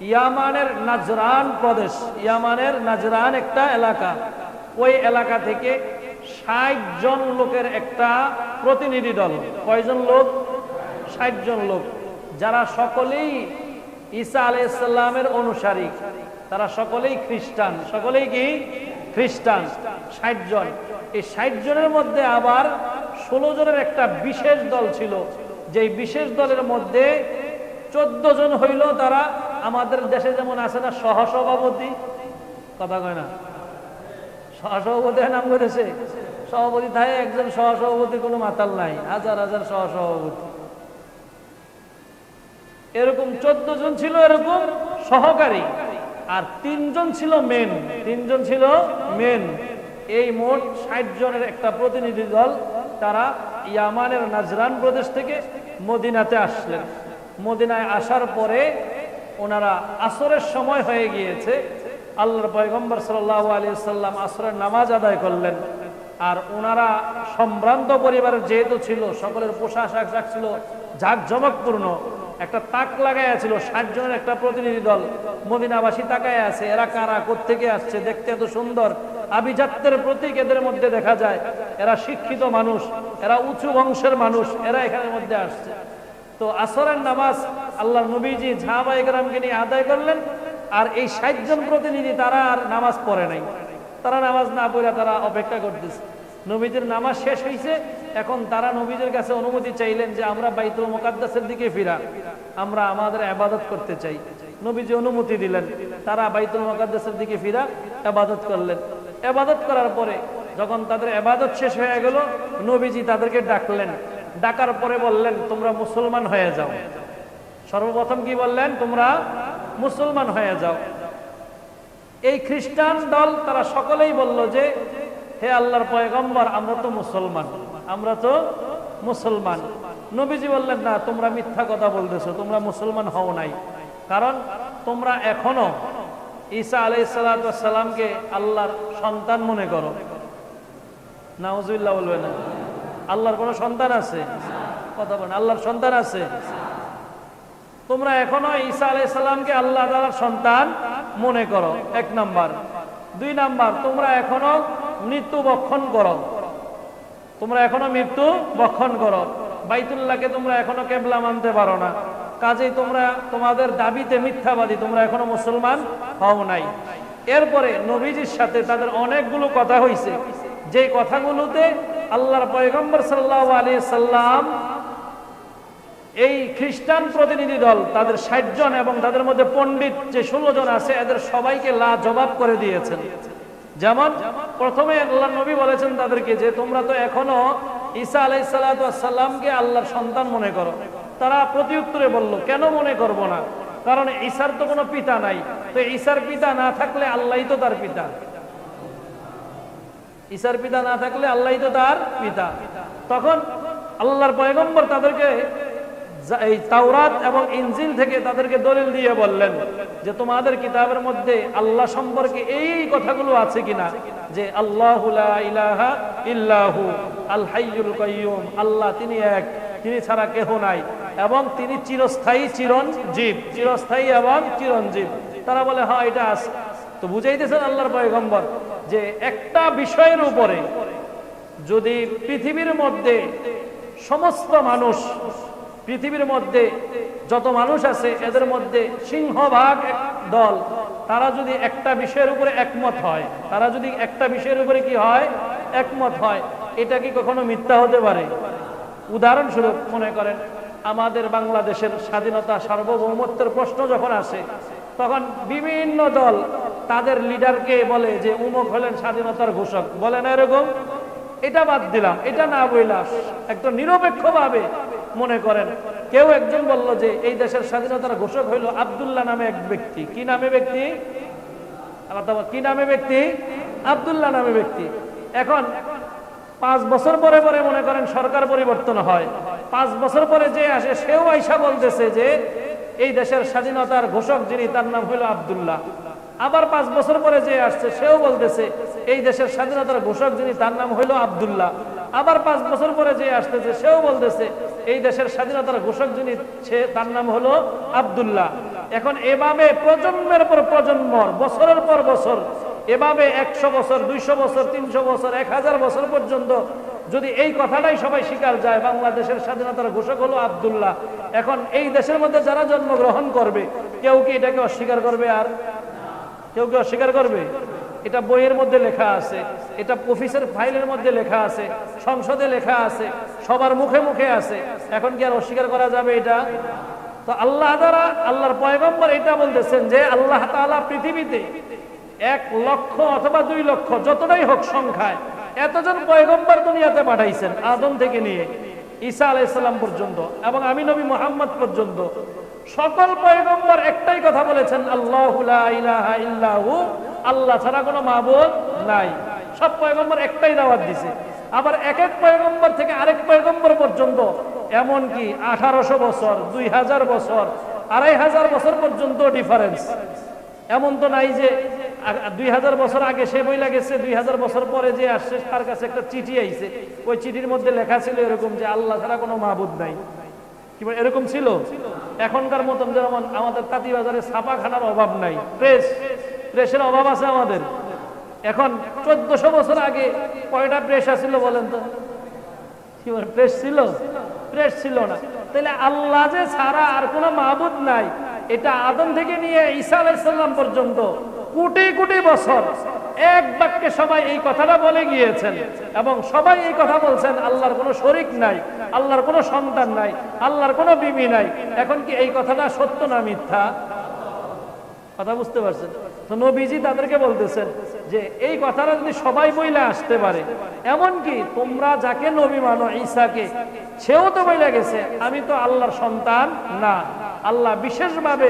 ইয়ামানের Najran প্রদেশ, ইয়ামানের Najran একটা এলাকা। ওই এলাকা থেকে ষাট জন লোকের একটা প্রতিনিধি দল। কয়জন লোক? ষাট জন লোক। যারা সকলেই ঈসা আলাইসাল্লামের অনুসারী। তারা সকলেই খ্রিস্টান। সকলেই কি? খ্রিস্টান। ষাট জন। এই ষাট জনের মধ্যে আবার ষোলো জনের একটা বিশেষ দল ছিল। যেই বিশেষ দলের মধ্যে চোদ্দ জন হইল তারা আমাদের দেশে যেমন আছে না, সহসভাপতি, কথা কয় না? সহসভাপতি নাম করেছে। সভাপতি থাকে একজন সহসভাপতি কোনো মাতাল নাই, হাজার হাজার সহসভাপতি। এরকম চোদ্দ জন ছিল এরকম সহকারী, আর তিনজন ছিল মেন তিনজন ছিল মেন এই মোট ষাট জনের একটা প্রতিনিধি দল, তারা ইয়ামানের নাজরান প্রদেশ থেকে মদিনাতে আসলেন। মদিনায় আসার পরে ওনারা আসরের সময় হয়ে গিয়েছে। আল্লাহর পয়গম্বর সাল্লাহ আলী সাল্লাম আসরের নামাজ আদায় করলেন। আর ওনারা সম্ভ্রান্ত পরিবারের যেহেতু ছিল, সকলের পোশাক আশাক ছিল, জাঁকজমকপূর্ণ। একটা তাক লাগাই ছিল ষাট জনের একটা প্রতিনিধি দল। মদিনাবাসী তাকায় আছে, এরা কারা কোথেকে আসছে, দেখতে এত সুন্দর। আভিজাত্যের প্রতীক এদের মধ্যে দেখা যায়। এরা শিক্ষিত মানুষ, এরা উঁচু বংশের মানুষ, এরা এখানের মধ্যে আসছে। তো আসরের নামাজ আল্লাহ নবীজি ঝাবা একরামকে নিয়ে আদায় করলেন, আর এই ষাট জন প্রতিনিধি তারা আর নামাজ পড়ে নাই। তারা নামাজ না পড়ে তারা অপেক্ষা করতেছে। নবীদের নামাজ শেষ হয়েছে এখন তারা নবীদের কাছে অনুমতি চাইলেন যে আমরা বাইতুল মোকাদ্দাসের দিকে ফিরা, আমরা আমাদের আবাদত করতে চাই। নবীজি অনুমতি দিলেন, তারা বাইতুল মোকাদ্দাসের দিকে ফিরা আবাদত করলেন। আবাদত করার পরে যখন তাদের আবাদত শেষ হয়ে গেল, নবীজি তাদেরকে ডাকলেন। ডাকার পরে বললেন, তোমরা মুসলমান হয়ে যাও। সর্বপ্রথম কি বললেন? তোমরা মুসলমান হয়ে যাও। এই খ্রিস্টান দল তারা সকলেই বলল যে, হে আল্লাহর পয়গম্বর, আমরা তো মুসলমান। আমরা তো মুসলমান। নবীজি বললেন, না, তোমরা মিথ্যা কথা বলতেছো, তোমরা মুসলমান হও নাই। কারণ তোমরা এখনও ঈসা আলাই সালামকে আল্লাহর সন্তান মনে করো। নাউজুল্লাহ বলবে না। আল্লাহর কোনো সন্তান আছে? কথা বলেন, আল্লাহর সন্তান আছে? তোমরা এখনও ঈসা আলাই সাল্লামকে আল্লাহ তালার সন্তান মনে করো। এক নাম্বার। দুই নাম্বার, তোমরা এখনও মৃত্যু বক্ষণ করো। তোমরা এখনও মৃত্যু বক্ষণ করো। বাইতুল্লাহকে তোমরা এখনও কেবলা মানতে পারো না। কাজেই তোমরা, তোমাদের দাবিতে মিথ্যাবাদী, তোমরা এখনও মুসলমান হও নাই। এরপরে নবীজির সাথে তাদের অনেকগুলো কথা হয়েছে যে কথাগুলোতে আল্লাহর পয়গম্বর সাল্লাহ আলী সাল্লাম এই খ্রিস্টান প্রতিনিধি দল তাদের ষাট জন এবং তাদের মধ্যে পণ্ডিত যে ষোলো জন আছে, এদের সবাইকে লা জবাব করে দিয়েছেন। যেমন প্রথমে আল্লাহ নবী বলেছেন তাদেরকে যে, তোমরা তো এখনও ঈসা আলাই সাল্লামকে আল্লাহর সন্তান মনে করো। তারা প্রতি উত্তরে বলল, কেন মনে করব না? কারণ ঈশার তো কোনো পিতা নাই। তো ঈশার পিতা না থাকলে আল্লাহ তো তার পিতা। ঈশার পিতা না থাকলে আল্লাহ তো তার পিতা। তখন আল্লাহর পয়গম্বর তাদেরকে এই তাওরাত এবং ইনজিল থেকে তাদেরকে দলিল দিয়ে বললেন যে তোমাদের কিতাবের মধ্যে আল্লাহ সম্পর্কে এই কথাগুলো আছে কিনা? যে আল্লাহ ইলাহা ইল্লাহু, আল হাইয়ুল কাইয়ুম, আল্লাহ তিনি এক, তিনি ছাড়া কেহ নাই, এবং তিনি চিরস্থায়ী চিরঞ্জীব, চিরস্থায়ী এবং চিরঞ্জীব। তারা বলে হ্যাঁ এটা আছে। তো বুঝাইতেছেন আল্লাহর পয়গম্বর যে একটা বিষয়ের উপরে যদি পৃথিবীর মধ্যে সমস্ত মানুষ পৃথিবীর মধ্যে যত মানুষ আছে, এদের মধ্যে সিংহভাগ দল। তারা যদি একটা বিষয়ের উপরে একমত হয়, তারা যদি একটা বিষয়ের উপরে কি হয়, একমত হয়, এটা কি কখনো মিথ্যা হতে পারে? উদাহরণস্বরূপ মনে করেন, আমাদের বাংলাদেশের স্বাধীনতা সার্বভৌমত্বের প্রশ্ন যখন আসে, তখন বিভিন্ন দল তাদের লিডারকে বলে যে, উমক হলেন স্বাধীনতার ঘোষক। বলে না এরকম? এটা বাদ দিলাম, এটা না বইলাম একদম নিরপেক্ষভাবে মনে করেন। কেউ একজন বলল যে, এই দেশের স্বাধীনতার ঘোষক হইল আবদুল্লাহ নামে এক ব্যক্তি। কি নামে ব্যক্তি? কি নামে ব্যক্তি? আবদুল্লাহ নামে ব্যক্তি। এখন পাঁচ বছর পরে পরে মনে করেন সরকার পরিবর্তন হয়। পাঁচ বছর পরে যে আসে, সেও আইসা বলতেছে যে, এই দেশের স্বাধীনতার ঘোষক যিনি, তার নাম হইল আবদুল্লাহ। আবার পাঁচ বছর পরে যে আসছে, সেও বলতেছে, এই দেশের স্বাধীনতার ঘোষক যিনি, তার নাম হইল আবদুল্লাহ। আবার পাঁচ বছর পরে যে আসতেছে, সেও বলতেছে এই দেশের স্বাধীনতার ঘোষক যিনি, সে তার নাম হলো আবদুল্লাহ। এখন এভাবে প্রজন্মের পর প্রজন্ম, বছরের পর বছর, এভাবে একশো বছর, দুইশো বছর, তিনশো বছর, এক হাজার বছর পর্যন্ত যদি এই কথাটাই সবাই স্বীকার যায়, বাংলাদেশের স্বাধীনতার ঘোষক হলো আবদুল্লাহ। এখন এই দেশের মধ্যে যারা জন্মগ্রহণ করবে, কেউ কি এটাকে অস্বীকার করবে আর? কেউ কি অস্বীকার করবে? এটা বইয়ের মধ্যে লেখা আছে, এটা অফিসের ফাইলের মধ্যে লেখা আছে, সংসদে লেখা আছে, সবার মুখে মুখে আছে। এখন কি আর অস্বীকার করা যাবে এটা? তো আল্লাহ দ্বারা, আল্লাহর পয়গম্বর এটা বলতেছেন যে আল্লাহ তাআলা পৃথিবীতে এক লক্ষ অথবা দুই লক্ষ যতটাই হোক সংখ্যায় এতজন পয়গম্বর দুনিয়াতে পাঠাইছেন, আদম থেকে নিয়ে ঈসা আলাইসাল্লাম পর্যন্ত এবং আমি নবী মোহাম্মদ পর্যন্ত। সকল পয়গম্বর একটাই কথা বলেছেন, আল্লাহ ইল্লাহু আল্লাহ ছাড়া কোনো মাহবুদ নাই। সব পয়গম্বর একটাই দাওয়াত দিছে। আবার এক এক পয়গম্বর থেকে আরেক পয়গম্বর পর্যন্ত এমন কি আঠারোশো বছর, দুই হাজার বছর, আড়াই হাজার বছর পর্যন্ত ডিফারেন্স এমন তো নাই যে দুই হাজার বছর আগে সে বই গেছে, দুই হাজার বছর পরে যে আসছে, তার কাছে একটা চিঠি আইছে। ওই চিঠির মধ্যে লেখা ছিল এরকম যে, আল্লাহ ছাড়া কোনো মাহবুদ নাই। কি এরকম ছিল? এখনকার মতন যেমন আমাদের তাঁতিবাজারে ছাপাখানার অভাব নাই। প্রেস প্রেসের অভাব আছে আমাদের। এখন চোদ্দশো বছর আগে কয়টা প্রেস আছিল বলেন তো? প্রেস ছিল? প্রেস ছিল না। তাহলে আল্লাহ যে ছাড়া আর কোনো মাহবুদ নাই, এটা আদম থেকে নিয়ে ঈসা আলাইসাল্লাম পর্যন্ত কোটি কোটি বছর এক বাক্যে সবাই এই কথাটা বলে গিয়েছেন এবং সবাই এই কথা বলছেন, আল্লাহর কোনো শরিক নাই, আল্লাহর কোনো সন্তান নাই, আল্লাহর কোনো বিবি নাই। এখন কি এই কথাটা সত্য না মিথ্যা? কথা বুঝতে পারছেন? তো নবীজি তাদেরকে বলতেছেন যে, এই কথাটা যদি সবাই বইলে আসতে পারে এমন কি তোমরা যাকে নবী মানো ঈসাকে, সেও তো বইলে গেছে, আমি তো আল্লাহর সন্তান না। আল্লাহ বিশেষভাবে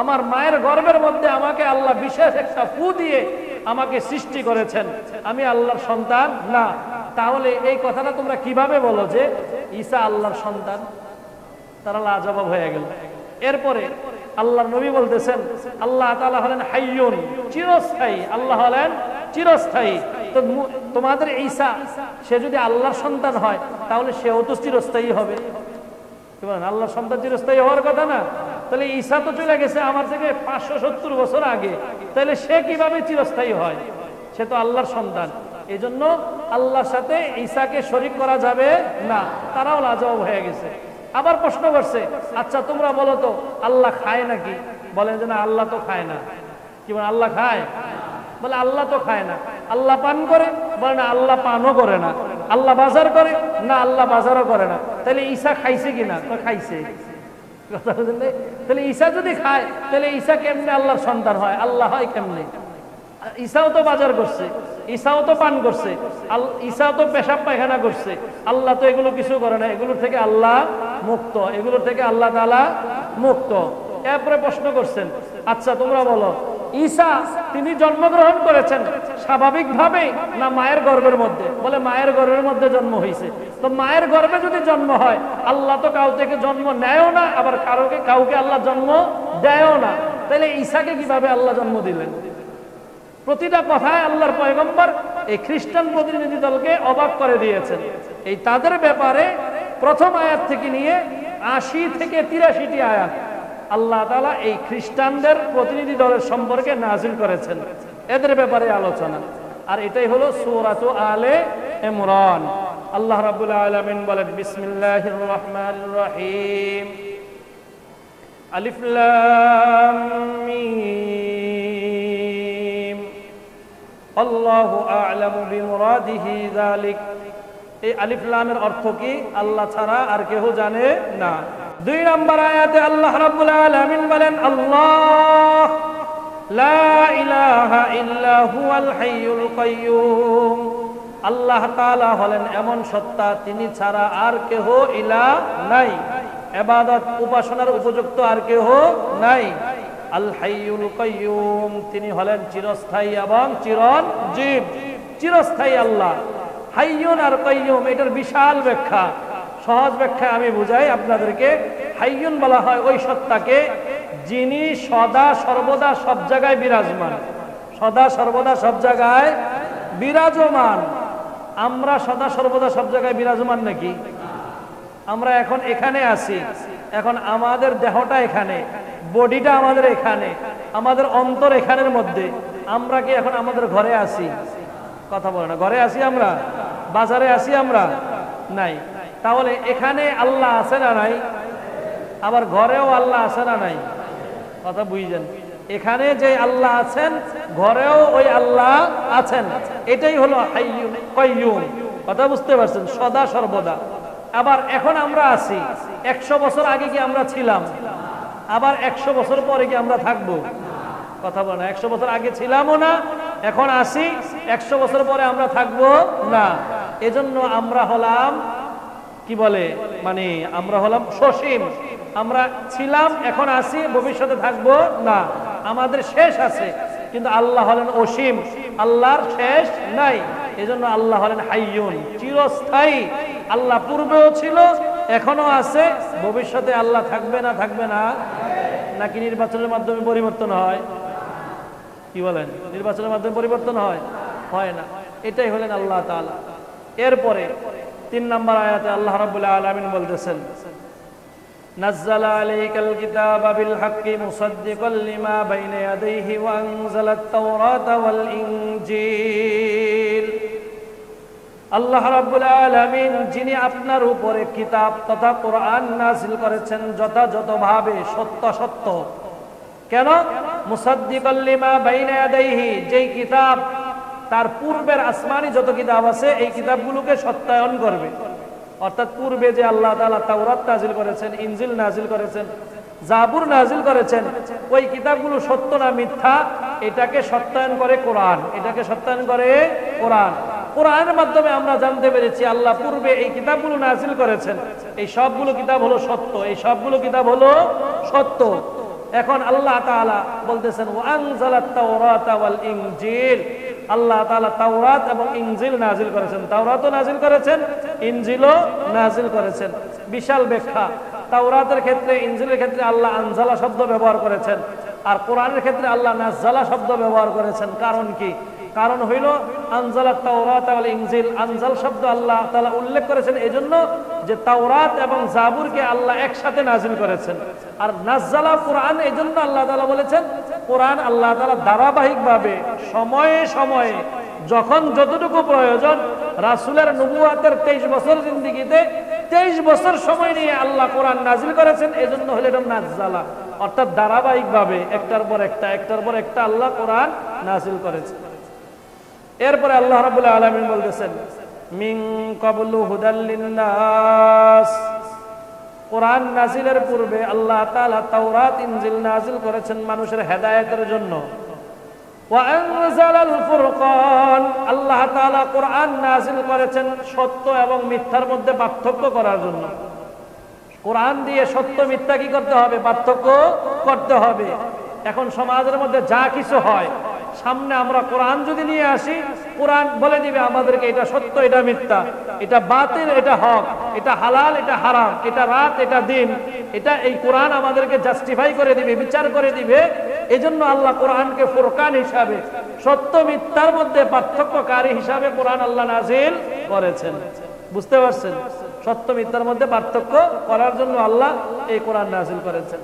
আমার মায়ের গর্ভের মধ্যে আমাকে আল্লাহ বিশেষ একটা ফু দিয়ে আমাকে সৃষ্টি করেছেন, আমি আল্লাহর সন্তান না। তাহলে এই কথাটা তোমরা কীভাবে বলো যে, ঈসা আল্লাহর সন্তান? তারা লাজবাব হয়ে গেল। এরপরে আল্লাহ নবী বলতেছেন, আল্লাহ তাআলা হলেন হাইয়ুন, চিরস্থায়ী। আল্লাহ হলেন চিরস্থায়ী। তো তোমাদের ঈসা, সে যদি আল্লাহর সন্তান হয়, তাহলে সেও তো চিরস্থায়ী হবে। আল্লাহর সন্তান চিরস্থায়ী হওয়ার কথা না? তাহলে ঈসা তো চলে গেছে আমার থেকে পাঁচশো সত্তর বছর আগে। তাহলে সে কীভাবে চিরস্থায়ী হয়? সে তো আল্লাহর সন্তান। এই জন্য আল্লাহর সাথে ঈসাকে শরিক করা যাবে না। তারাও লাজবাব হয়ে গেছে। আবার প্রশ্ন করছে আচ্ছা তোমরা বলো তো, আল্লাহ খায় নাকি? বলেন যে, না, আল্লাহ তো খায় না। কি বলে, আল্লাহ খায়? বলে, আল্লাহ তো খায় না। আল্লাহ পান করে, বলে, না, আল্লাহ পানও করে না। আল্লাহ বাজার করে, না, আল্লাহ বাজারও করে না। তাহলে ঈশা খাইছে কিনা? খাইছে। কথা বুঝলে? তাহলে ঈশা যদি খায়, তাহলে ঈশা কেমনে আল্লাহর সন্তান হয়? আল্লাহ হয় কেমনে? ঈসাও তো বাজার করছে ঈসাও তো পান করছে ঈসাও তো পেশাব পায়খানা করছে, আল্লাহ তো এগুলো কিছু করে না এগুলোর থেকে আল্লাহ মুক্ত এগুলোর থেকে আল্লাহ তাআলা মুক্ত। এরপরে প্রশ্ন করছেন আচ্ছা তোমরা বলো ঈসা তিনি জন্মগ্রহণ করেছেন স্বাভাবিকভাবে না মায়ের গর্ভের মধ্যে? বলে মায়ের গর্ভের মধ্যে জন্ম হয়েছে তো মায়ের গর্ভে যদি জন্ম হয়, আল্লাহ তো কাউ থেকে জন্ম নেয়ও না, আবার কারোকে, কাউকে আল্লাহ জন্ম দেয়ও না। তাহলে ঈসাকে কীভাবে আল্লাহ জন্ম দিলেন? প্রতিটা কথায় আল্লাহর পয়গম্বর এই খ্রিস্টান প্রতিনিধি দলকে অবাক করে দিয়েছেন। এই তাদের ব্যাপারে প্রথম আয়াত থেকে নিয়ে আশি থেকে তিরাশিটি আয়াত আল্লাহ তালা এই খ্রিস্টানদের প্রতিনিধি দলের সম্পর্কে নাজিল করেছেন। এদের ব্যাপারে আলোচনা। আর এটাই হলো সূরাত আলে ইমরান। আল্লাহ রাবুল আলামিন বলেন, বিসমিল্লাহির রহমানির রহিম। আলিফ আ'লামু বিমুরাদিহি যালিক। এই আলিফ অর্থ কি? আল্লাহ ছাড়া আর কেউ জানে না। দুই নম্বর আয়াতে আল্লাহ রাব্বুল আলামিন বলেন, আল্লাহ, লা ইলাহা ইল্লা হুয়াল হাইয়ুল আল্লাহ তাআলা হলেন এমন সত্তা, তিনি ছাড়া আর কেহ ইলা নাই। এবাদত উপাসনার উপযুক্ত আর কেহ নাই। আল হাইয়ুল কাইয়্যুম তিনি হলেন চিরস্থায়ী এবং চিরন জীব চিরস্থায়ী আল্লাহ। হাইয়ুন আর কাইয়ুম, এটার বিশাল ব্যাখ্যা। সহজ ব্যাখ্যা আমি বুঝাই আপনাদেরকে। হাইয়ুন বলা হয় ওই সত্তাকে যিনি সদা সর্বদা সব জায়গায় বিরাজমান। সদা সর্বদা সব জায়গায় বিরাজমান। আমরা সদা সর্বদা সব জায়গায় বিরাজমান নাকি? আমরা এখন এখানে আছি। এখন আমাদের দেহটা এখানে। বডিটা আমাদের এখানে, আমাদের অন্তর এখানের মধ্যে। আমরা কি এখন আমাদের ঘরে আছি? কথা বলে না। ঘরে আছি আমরা? বাজারে আছি আমরা? নাই। তাহলে এখানে আল্লাহ আছে না নাই? আবার ঘরেও আল্লাহ আছে না নাই? কথা বুঝছেন এখানে যে আল্লাহ আছেন, ঘরেও ওই আল্লাহ আছেন। এটাই হলো কয়্যুম কথা বুঝতে পারছেন? সদা সর্বদা। আবার এখন আমরা আছি। একশো বছর আগে কি আমরা ছিলাম? আবার একশো বছর পরে কি আমরা থাকব? কথা বলে না। একশো বছর আগে ছিলামও না, এখন আসি, একশো বছর পরে আমরা থাকব না। এজন্য আমরা হলাম, কি বলে মানে আমরা হলাম সসীম। আমরা ছিলাম, এখন আছি ভবিষ্যতে থাকব না। আমাদের শেষ আছে, কিন্তু আল্লাহ হলেন অসীম। আল্লাহর শেষ নাই। এজন্য আল্লাহ হলেন হাইয়ুন, চিরস্থায়ী। আল্লাহ পূর্বেও ছিল এখনো আছে ভবিষ্যতে আল্লাহ থাকবে না থাকবে না নাকি নির্বাচনের মাধ্যমে পরিবর্তন হয় কি বলেন নির্বাচনের মাধ্যমে পরিবর্তন হয় হয় না এটাই হলেন আল্লাহ তাআলা এরপরে তিন নম্বর আয়াতে আল্লাহ রাব্বুল আলামিন বলতেছেন نزل عليك الكتاب بالحق مصدقا لما بين يديه وأنزل التوراة والإنجيل আল্লাহ রাব্বুল আলামিন, যিনি আপনার উপরে কিতাব তথা কোরআন নাযিল করেছেন যথাযথভাবে, সত্য সত্য। কেন? মুসাদ্দিকাল লিমা বাইনা ইয়াদাইহি, যেই কিতাব, তার পূর্বের আসমানি যত কিতাব আছে, এই কিতাবগুলোকে সত্যায়ন করবে। অর্থাৎ পূর্বে যে আল্লাহ তাআলা তাওরাত নাযিল করেছেন, ইনজিল নাযিল করেছেন, জাবুর নাযিল করেছেন, ওই কিতাবগুলো সত্য না মিথ্যা, এটাকে সত্যায়ন করে কোরআন, এটাকে সত্যায়ন করে কোরআন। কোরআনের মাধ্যমে আমরা জানতে পেরেছি, আল্লাহ পূর্বে এই কিতাবগুলো নাযিল করেছেন। এই সবগুলো কিতাব হলো সত্য, এই সবগুলো কিতাব হলো সত্য। এখন আল্লাহ তাআলা বলতেছেন ওয়ানজালাত তাওরাতা ওয়াল ইনজিল। আল্লাহ তাআলা তাওরাত এবং ইনজিল নাজিল করেছেন। তাওরাতও নাজিল করেছেন, ইনজিলও নাজিল করেছেন। বিশাল ব্যাখ্যা। তাওরাতের ক্ষেত্রে, ইনজিলের ক্ষেত্রে আল্লাহ আনজালা শব্দ ব্যবহার করেছেন। আর কোরআনের ক্ষেত্রে আল্লাহ নাজালা শব্দ ব্যবহার করেছেন। কারণ কি? কারণ হইল আনজালা তাওরাত ওয়াল ইনজিল। আনজাল শব্দ আল্লাহ তাআলা উল্লেখ করেছেন এজন্য যে তাওরাত এবং জাবুরকে আল্লাহ একসাথে নাজিল করেছেন। আর নাজালা কোরআন এজন্য আল্লাহ তাআলা বলেছেন, কোরআন আল্লাহ তাআলা ধারাবাহিকভাবে সময়ে সময়ে যখন যতটুকু প্রয়োজন রাসূলের নবুয়াতের 23 বছর জিন্দেগিতে 23 বছর সময় নিয়ে আল্লাহ কোরআন নাজিল করেছেন, এজন্য হলো এটা নাজালা অর্থাৎ ধারাবাহিকভাবে একটার পর একটা, একটার পর একটা আল্লাহ কোরআন নাজিল করেছেন। এরপরে আল্লাহ রাবুল আলমিন বলতেছেন মিং কবলু হুদাল্লিন্নাস কোরআন নাজিলের পূর্বে আল্লাহ তাআলা তাওরাত, ইনজিল নাজিল করেছেন মানুষের হেদায়েতের জন্য। আল্লাহ তাআলা কোরআন নাজিল করেছেন সত্য এবং মিথ্যার মধ্যে পার্থক্য করার জন্য। কোরআন দিয়ে সত্য মিথ্যা কি করতে হবে? পার্থক্য করতে হবে। এখন সমাজের মধ্যে যা কিছু হয় সামনে আমরা কোরআন যদি নিয়ে আসি, কোরআন বলে দিবে আমাদেরকে এটা সত্য, এটা মিথ্যা। এটা বাতিল, এটা হক। এটা হালাল, এটা হারাম। এটা রাত, এটা দিন। এটা এই কোরআন আমাদেরকে জাস্টিফাই করে দিবে, বিচার করে দিবে। এজন্য আল্লাহ কোরআনকে ফুরকান হিসাবে, সত্য, মিথ্যার মধ্যে পার্থক্যকারী হিসাবে কোরআন আল্লাহ নাজিল করেছেন। বুঝতে পারছেন? সত্য, মিথ্যার মধ্যে পার্থক্য করার জন্য আল্লাহ এই কোরআন নাজিল করেছেন।